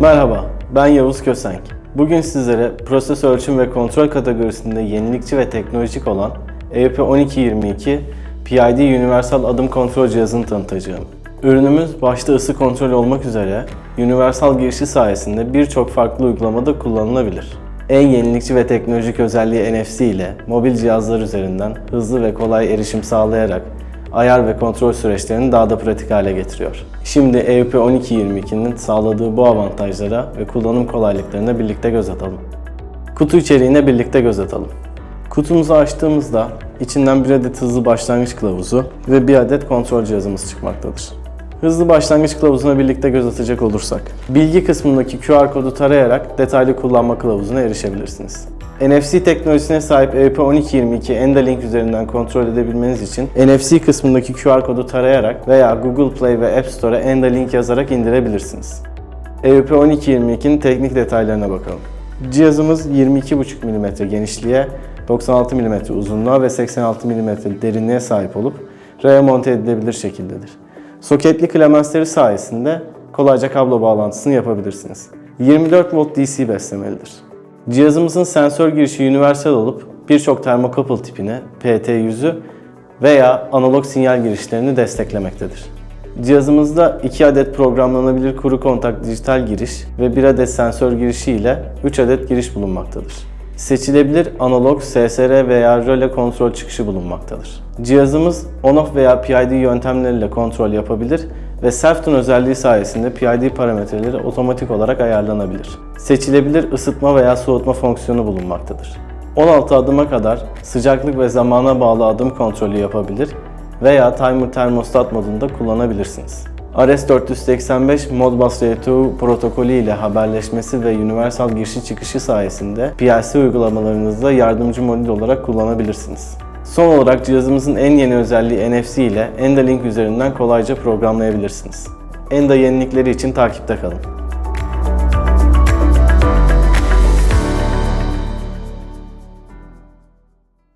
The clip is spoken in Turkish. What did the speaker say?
Merhaba, ben Yavuz Kösenk. Bugün sizlere proses ölçüm ve kontrol kategorisinde yenilikçi ve teknolojik olan E EUP1222 PID Universal Adım Kontrol Cihazı'nı tanıtacağım. Ürünümüz başta ısı kontrolü olmak üzere universal girişi sayesinde birçok farklı uygulamada kullanılabilir. En yenilikçi ve teknolojik özelliği NFC ile mobil cihazlar üzerinden hızlı ve kolay erişim sağlayarak ayar ve kontrol süreçlerini daha da pratik hale getiriyor. Şimdi EUP 1222'nin sağladığı bu avantajlara ve kullanım kolaylıklarına birlikte göz atalım. Kutu içeriğine birlikte göz atalım. Kutumuzu açtığımızda içinden bir adet hızlı başlangıç kılavuzu ve bir adet kontrol cihazımız çıkmaktadır. Hızlı başlangıç kılavuzuna birlikte göz atacak olursak, bilgi kısmındaki QR kodu tarayarak detaylı kullanma kılavuzuna erişebilirsiniz. NFC teknolojisine sahip E EUP1222 Endalink üzerinden kontrol edebilmeniz için NFC kısmındaki QR kodu tarayarak veya Google Play ve App Store'a Endalink yazarak indirebilirsiniz. E EUP1222'nin teknik detaylarına bakalım. Cihazımız 22,5 mm genişliğe, 96 mm uzunluğa ve 86 mm derinliğe sahip olup raya monte edilebilir şekildedir. Soketli klemensleri sayesinde kolayca kablo bağlantısını yapabilirsiniz. 24 volt DC beslemelidir. Cihazımızın sensör girişi universal olup birçok termokouple tipine, PT yüzü veya analog sinyal girişlerini desteklemektedir. Cihazımızda 2 adet programlanabilir kuru kontak dijital giriş ve 1 adet sensör girişi ile 3 adet giriş bulunmaktadır. Seçilebilir analog SSR veya röle kontrol çıkışı bulunmaktadır. Cihazımız on-off veya PID yöntemleriyle kontrol yapabilir ve Self-Tune özelliği sayesinde PID parametreleri otomatik olarak ayarlanabilir. Seçilebilir ısıtma veya soğutma fonksiyonu bulunmaktadır. 16 adıma kadar sıcaklık ve zamana bağlı adım kontrolü yapabilir veya timer termostat modunda kullanabilirsiniz. RS-485 Modbus R2 protokolü ile haberleşmesi ve universal girişi çıkışı sayesinde PLC uygulamalarınızda yardımcı modül olarak kullanabilirsiniz. Son olarak cihazımızın en yeni özelliği NFC ile Endalink üzerinden kolayca programlayabilirsiniz. Enda yenilikleri için takipte kalın.